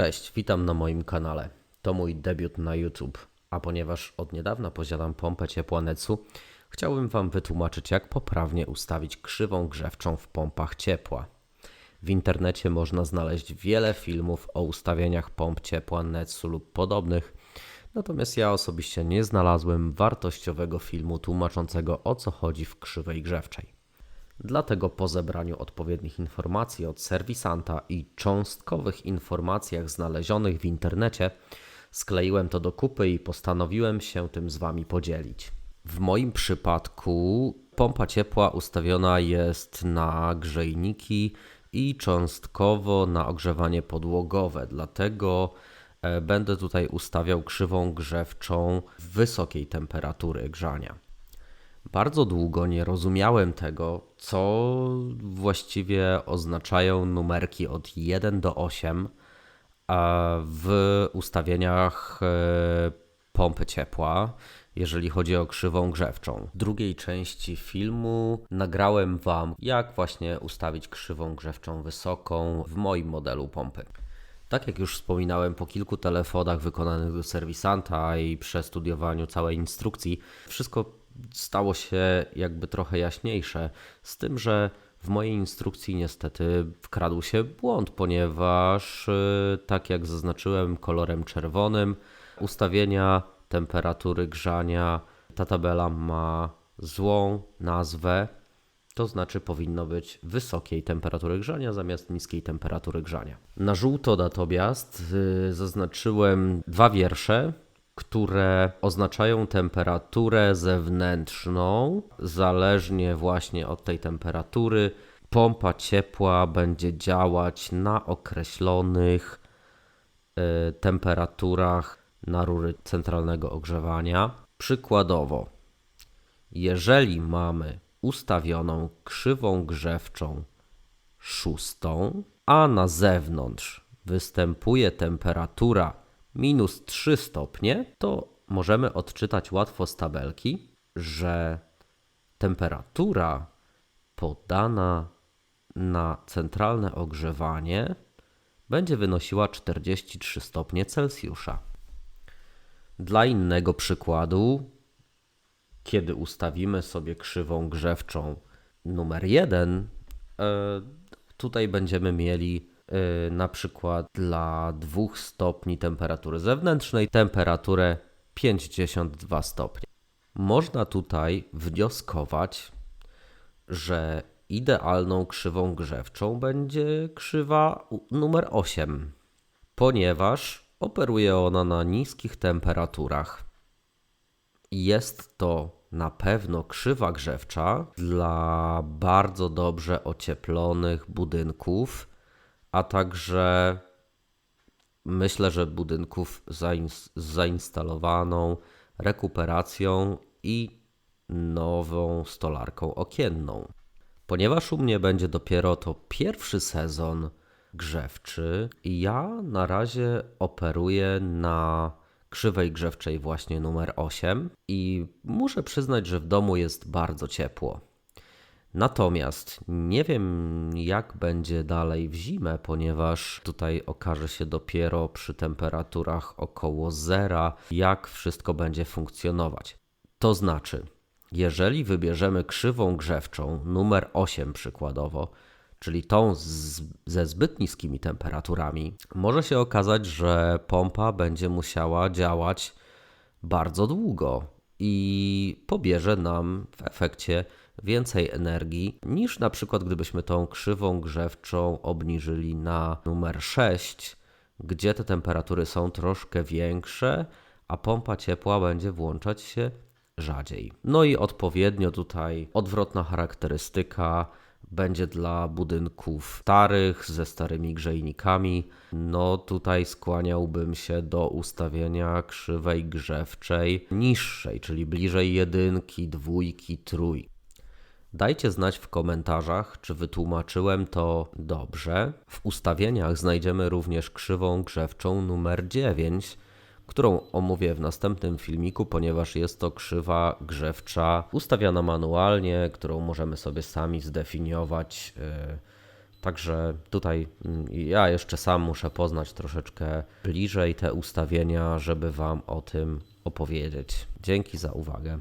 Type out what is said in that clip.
Cześć, witam na moim kanale. To mój debiut na YouTube, a ponieważ od niedawna posiadam pompę ciepła Netsu, chciałbym Wam wytłumaczyć, jak poprawnie ustawić krzywą grzewczą w pompach ciepła. W internecie można znaleźć wiele filmów o ustawieniach pomp ciepła Netsu lub podobnych, natomiast ja osobiście nie znalazłem wartościowego filmu tłumaczącego o co chodzi w krzywej grzewczej. Dlatego po zebraniu odpowiednich informacji od serwisanta i cząstkowych informacjach znalezionych w internecie, skleiłem to do kupy i postanowiłem się tym z Wami podzielić. W moim przypadku pompa ciepła ustawiona jest na grzejniki i cząstkowo na ogrzewanie podłogowe, dlatego e, będę tutaj ustawiał krzywą grzewczą wysokiej temperatury grzania. Bardzo długo nie rozumiałem tego, co właściwie oznaczają numerki od 1 do 8 a w ustawieniach e, pompy ciepła, jeżeli chodzi o krzywą grzewczą. W drugiej części filmu nagrałem Wam, jak właśnie ustawić krzywą grzewczą wysoką w moim modelu pompy. Tak jak już wspominałem, po kilku telefonach wykonanych do serwisanta i przestudiowaniu całej instrukcji, wszystko stało się jakby trochę jaśniejsze. Z tym, że w mojej instrukcji niestety wkradł się błąd, ponieważ y, tak jak zaznaczyłem kolorem czerwonym, ustawienia temperatury grzania, ta tabela ma złą nazwę, to znaczy powinno być wysokiej temperatury grzania zamiast niskiej temperatury grzania. Na żółto natomiast y, zaznaczyłem dwa wiersze, które oznaczają temperaturę zewnętrzną. Zależnie właśnie od tej temperatury, pompa ciepła będzie działać na określonych y, temperaturach na rury centralnego ogrzewania. Przykładowo, jeżeli mamy ustawioną krzywą grzewczą szóstą, a na zewnątrz występuje temperatura minus 3 stopnie, to możemy odczytać łatwo z tabelki, że temperatura podana na centralne ogrzewanie będzie wynosiła 43 stopnie Celsjusza. Dla innego przykładu, kiedy ustawimy sobie krzywą grzewczą numer 1, e, tutaj będziemy mieli na przykład dla 2 stopni temperatury zewnętrznej temperaturę 52 stopnie. Można tutaj wnioskować, że idealną krzywą grzewczą będzie krzywa numer 8, ponieważ operuje ona na niskich temperaturach. Jest to na pewno krzywa grzewcza dla bardzo dobrze ocieplonych budynków a także myślę, że budynków z zainstalowaną rekuperacją i nową stolarką okienną. Ponieważ u mnie będzie dopiero to pierwszy sezon grzewczy, ja na razie operuję na krzywej grzewczej właśnie numer 8 i muszę przyznać, że w domu jest bardzo ciepło. Natomiast nie wiem, jak będzie dalej w zimę, ponieważ tutaj okaże się dopiero przy temperaturach około zera, jak wszystko będzie funkcjonować. To znaczy, jeżeli wybierzemy krzywą grzewczą numer 8 przykładowo, czyli tą z, ze zbyt niskimi temperaturami, może się okazać, że pompa będzie musiała działać bardzo długo i pobierze nam w efekcie więcej energii niż na przykład gdybyśmy tą krzywą grzewczą obniżyli na numer 6, gdzie te temperatury są troszkę większe, a pompa ciepła będzie włączać się rzadziej. No i odpowiednio tutaj odwrotna charakterystyka będzie dla budynków starych, ze starymi grzejnikami. No tutaj skłaniałbym się do ustawienia krzywej grzewczej niższej, czyli bliżej jedynki, dwójki, trójki. Dajcie znać w komentarzach, czy wytłumaczyłem to dobrze. W ustawieniach znajdziemy również krzywą grzewczą numer 9, którą omówię w następnym filmiku, ponieważ jest to krzywa grzewcza ustawiana manualnie, którą możemy sobie sami zdefiniować, yy, Także tutaj mm, ja jeszcze sam muszę poznać troszeczkę bliżej te ustawienia, żeby Wam o tym opowiedzieć. Dzięki za uwagę.